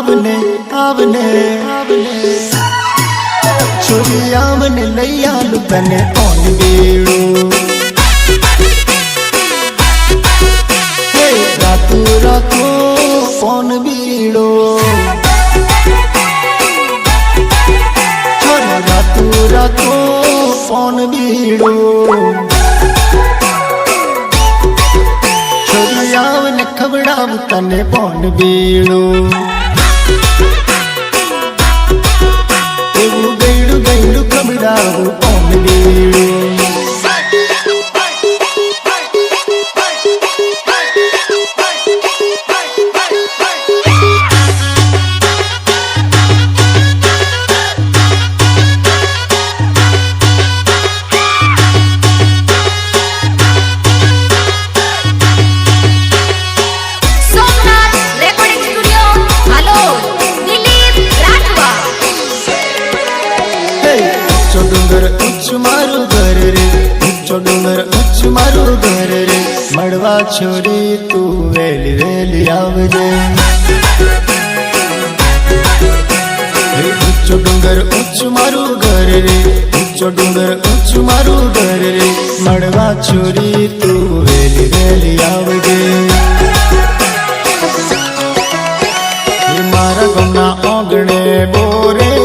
આવને આવને છોરી આવને લઈ આલું તને ઓન બેડું. રાતું રાખો ફોન બીડો. રાતું રાતો ફોન બીડો. ખવડાવ તને ફોન બીડો. ઉચ્ચ મારું ઘર રે. ઊંચો ડુંગર ઉચ્ચ મારું ઘર રે. મળવા છોરી તું વેલી વેલી આવજે. ઊંચો ડુંગર ઉચ્ચ મારું ઘર રે. ઊંચો ડુંગર ઉચ્ચ મારું ઘર રે. મળવા છોરી તું વેલી વેલી આવજે. મારા ગમના બોરેડી બોર.